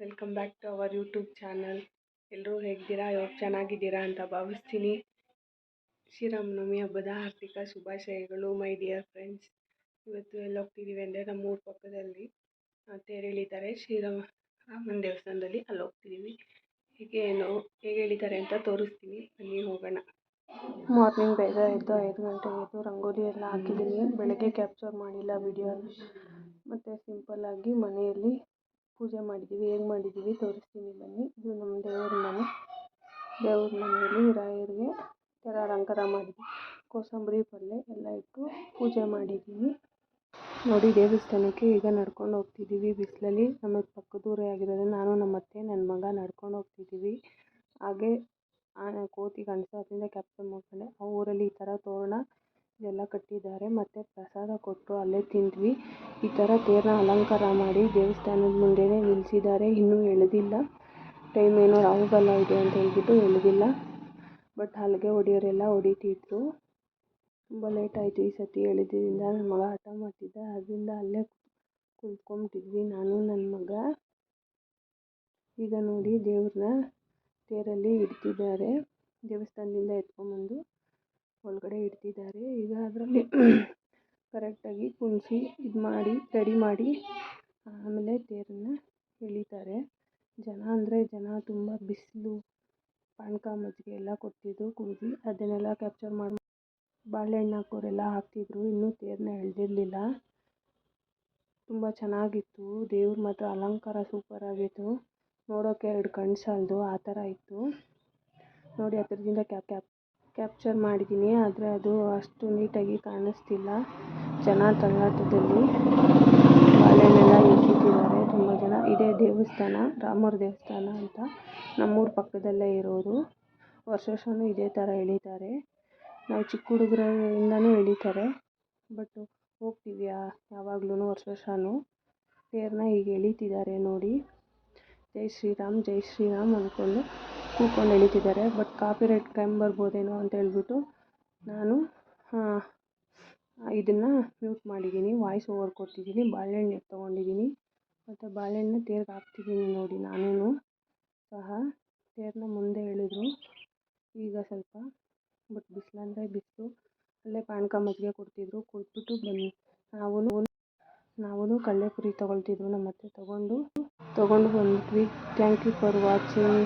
Welcome back to our YouTube channel ಎಲ್ಲರೂ ಹೇಗಿದ್ದೀರಾ? ಇವಾಗ ಚೆನ್ನಾಗಿದ್ದೀರಾ ಅಂತ ಭಾವಿಸ್ತೀನಿ. ಶ್ರೀರಾಮನವಮಿ ಹಬ್ಬದ ಹಾರ್ದಿಕ ಶುಭಾಶಯಗಳು ಮೈ ಡಿಯರ್ ಫ್ರೆಂಡ್ಸ್ ಇವತ್ತು ಎಲ್ಲಿ ಹೋಗ್ತಿದ್ದೀವಿ ಅಂದರೆ ನಮ್ಮ ಊರ ಪಕ್ಕದಲ್ಲಿ ತೇರು ಎಳಿತಾರೆ ಶ್ರೀರಾಮ ರಾಮನ ದೇವಸ್ಥಾನದಲ್ಲಿ ಅಲ್ಲಿ ಹೋಗ್ತಿದ್ದೀವಿ ಹೀಗೆ ಏನು, ಹೇಗೆ ಹೇಳಿದ್ದಾರೆ ಅಂತ ತೋರಿಸ್ತೀನಿ. ಬನ್ನಿ, ಹೋಗೋಣ. ಮಾರ್ನಿಂಗ್ ಬೇಗ ಎದ್ದು ಐದು ಗಂಟೆಗೆ ಎದ್ದು ರಂಗೋಲಿ ಎಲ್ಲ ಹಾಕಿದ್ದೀನಿ. ಬೆಳಗ್ಗೆ ಕ್ಯಾಪ್ಚರ್ ಮಾಡಿಲ್ಲ ವಿಡಿಯೋ ಮತ್ತು ಸಿಂಪಲ್ಲಾಗಿ ಮನೆಯಲ್ಲಿ ಪೂಜೆ ಮಾಡಿದ್ದೀವಿ ಹೇಗೆ ಮಾಡಿದ್ದೀವಿ ತೋರಿಸ್ತೀನಿ ಬನ್ನಿ. ಇದು ನಮ್ಮ ದೇವ್ರ ಮನೆ. ದೇವ್ರ ಮನೆಯಲ್ಲಿ ರಾಯರಿಗೆ ಥರ ಅಲಂಕಾರ ಮಾಡಿದ್ವಿ. ಕೋಸಂಬರಿ ಪಲ್ಯ ಎಲ್ಲ ಇಟ್ಟು ಪೂಜೆ ಮಾಡಿದ್ದೀವಿ ನೋಡಿ ದೇವಸ್ಥಾನಕ್ಕೆ ಈಗ ನಡ್ಕೊಂಡು ಹೋಗ್ತಿದ್ದೀವಿ ಬಿಸಿಲಲ್ಲಿ ನಮಗೆ ಪಕ್ಕದೂರೇ ಆಗಿರೋದು. ನಾನು, ನಮ್ಮ ಅತ್ತೆ ನನ್ನ ಮಗ ನಡ್ಕೊಂಡು ಹೋಗ್ತಿದ್ದೀವಿ ಹಾಗೆ ಆನೆ ಕೋತಿ ಕಾಣಿಸ್ತು ಅದರಿಂದ ಕ್ಯಾಪ್ಚರ್ ಮಾಡ್ಕೊಂಡೆ ಆ ಊರಲ್ಲಿ ಈ ಥರ ತೋರಣ ಎಲ್ಲ ಕಟ್ಟಿದ್ದಾರೆ. ಮತ್ತೆ ಪ್ರಸಾದ ಕೊಟ್ಟು ಅಲ್ಲೇ ತಿಂದ್ವಿ. ಈ ಥರ ತೇರನ್ನ ಅಲಂಕಾರ ಮಾಡಿ ದೇವಸ್ಥಾನದ ಮುಂದೆನೇ ನಿಲ್ಲಿಸಿದ್ದಾರೆ ಇನ್ನೂ ಎಳೆದಿಲ್ಲ. ಟೈಮ್ ಏನೋ ರಾಹುಕಾಲ ಇದೆ ಅಂತ ಹೇಳ್ಬಿಟ್ಟು ಎಳೆದಿಲ್ಲ. ಬಟ್ ಹಲಗೆ ಹೊಡೆಯೋರೆಲ್ಲ ಹೊಡಿತಿದ್ರು. ತುಂಬ ಲೇಟ್ ಆಯಿತು ಈ ಸತಿ ಎಳೆದಿದ್ದರಿಂದ ನನ್ನ ಮಗ ಹಠ ಮಾಡ್ತಿದ್ದ. ಅದರಿಂದ ಅಲ್ಲೇ ಕುತ್ಕೊಂಬಿಟ್ಟಿದ್ವಿ ನಾನು, ನನ್ನ ಮಗ. ಈಗ ನೋಡಿ ದೇವ್ರನ್ನ ತೇರಲ್ಲಿ ಇಡ್ತಿದ್ದಾರೆ. ದೇವಸ್ಥಾನದಿಂದ ಎತ್ಕೊಂಬಂದು ಇಡ್ತಿದ್ದಾರೆ ಈಗ ಅದರಲ್ಲಿ ಕರೆಕ್ಟಾಗಿ ಕುಣಿಸಿ, ಇದು ಮಾಡಿ ರೆಡಿ ಮಾಡಿ, ಆಮೇಲೆ ತೇರನ್ನು ಎಳೀತಾರೆ. ಜನ ಅಂದರೆ ಜನ ತುಂಬ ಬಿಸಿಲು, ಪಾನಕ, ಮಜ್ಜಿಗೆ ಎಲ್ಲ ಕೊಟ್ಟಿದ್ದು ಕೂಗಿ ಅದನ್ನೆಲ್ಲ ಕ್ಯಾಪ್ಚರ್ ಮಾಡಿ ಬಾಳೆಹಣ್ಣು ಹಾಕೋರೆಲ್ಲ ಹಾಕ್ತಿದ್ರು. ಇನ್ನೂ ತೇರನ್ನ ಎಳೆದಿರಲಿಲ್ಲ. ತುಂಬ ಚೆನ್ನಾಗಿತ್ತು. ದೇವ್ರ ಮಾತ್ರ ಅಲಂಕಾರ ಸೂಪರಾಗಿತ್ತು ನೋಡೋಕ್ಕೆ ಎರಡು ಕಣ್ಣು ಸಾಲದು, ಆ ಥರ ಇತ್ತು. ನೋಡಿ ಹತ್ರದಿಂದ ಕ್ಯಾಪ್ ಕ್ಯಾಪ್ ಕ್ಯಾಪ್ಚರ್ ಮಾಡಿದ್ದೀನಿ, ಆದರೆ ಅದು ಅಷ್ಟು ನೀಟಾಗಿ ಕಾಣಿಸ್ತಿಲ್ಲ. ಜನ ತಳ್ಳಾಟದಲ್ಲಿ ಬಾಳೆಹಣ್ಣೆಲ್ಲ ಎಸೀತಿದ್ದಾರೆ. ತುಂಬ ಜನ. ಇದೇ ದೇವಸ್ಥಾನ, ರಾಮರ ದೇವಸ್ಥಾನ ಅಂತ ನಮ್ಮೂರ ಪಕ್ಕದಲ್ಲೇ ಇರೋದು ವರ್ಷ ವರ್ಷವೂ ಇದೇ ಥರ ಎಳೀತಾರೆ. ನಾವು ಚಿಕ್ಕ ಹುಡುಗರಿಂದನೂ ಎಳೀತಾರೆ. ಬಟ್ ಹೋಗ್ತೀವಿ ಯಾವಾಗ್ಲೂ ವರ್ಷ ವರ್ಷವೂ ತೇರನ್ನ ಹೀಗೆ ಎಳೀತಿದ್ದಾರೆ ನೋಡಿ. ಜೈ ಶ್ರೀರಾಮ್ ಜೈ ಶ್ರೀರಾಮ್ ಅಂದ್ಕೊಂಡು ಕೂತ್ಕೊಂಡು ಎಳೀತಿದ್ದಾರೆ. ಬಟ್ ಕಾಪಿರೈಟ್ ಕ್ರೈಮ್ ಬರ್ಬೋದೇನೋ ಅಂತ ಹೇಳ್ಬಿಟ್ಟು ನಾನು ಇದನ್ನು ಮ್ಯೂಟ್ ಮಾಡಿದ್ದೀನಿ. ವಾಯ್ಸ್ ಓವರ್ ಕೊಡ್ತಿದ್ದೀನಿ ಬಾಳೆಹಣ್ಣು ತೊಗೊಂಡಿದ್ದೀನಿ. ಮತ್ತು ಬಾಳೆಹಣ್ಣು ತೇರ್ಗೆ ಹಾಕ್ತಿದ್ದೀನಿ ನೋಡಿ. ನಾನೇನು ಸಹ ತೇರನ್ನ ಮುಂದೆ ಹೇಳಿದ್ರು ಈಗ ಸ್ವಲ್ಪ ಬಟ್ ಬಿಸಿಲಂದ್ರೆ ಬಿಸಿಲು. ಅಲ್ಲೇ ಪಾನಕ ಮಜ್ಜಿಗೆ ಕೊಡ್ತಿದ್ರು. ಕೊಟ್ಬಿಟ್ಟು ಬನ್ನಿ. ನಾವು ನಾವೂ ಕಡಲೆಪುರಿ ತೊಗೊಳ್ತಿದ್ರು. ನಮ್ಮ ಮತ್ತೆ ತೊಗೊಂಡು ತೊಗೊಂಡು ಬಂದ್ವಿ ಥ್ಯಾಂಕ್ ಯು ಫಾರ್ ವಾಚಿಂಗ್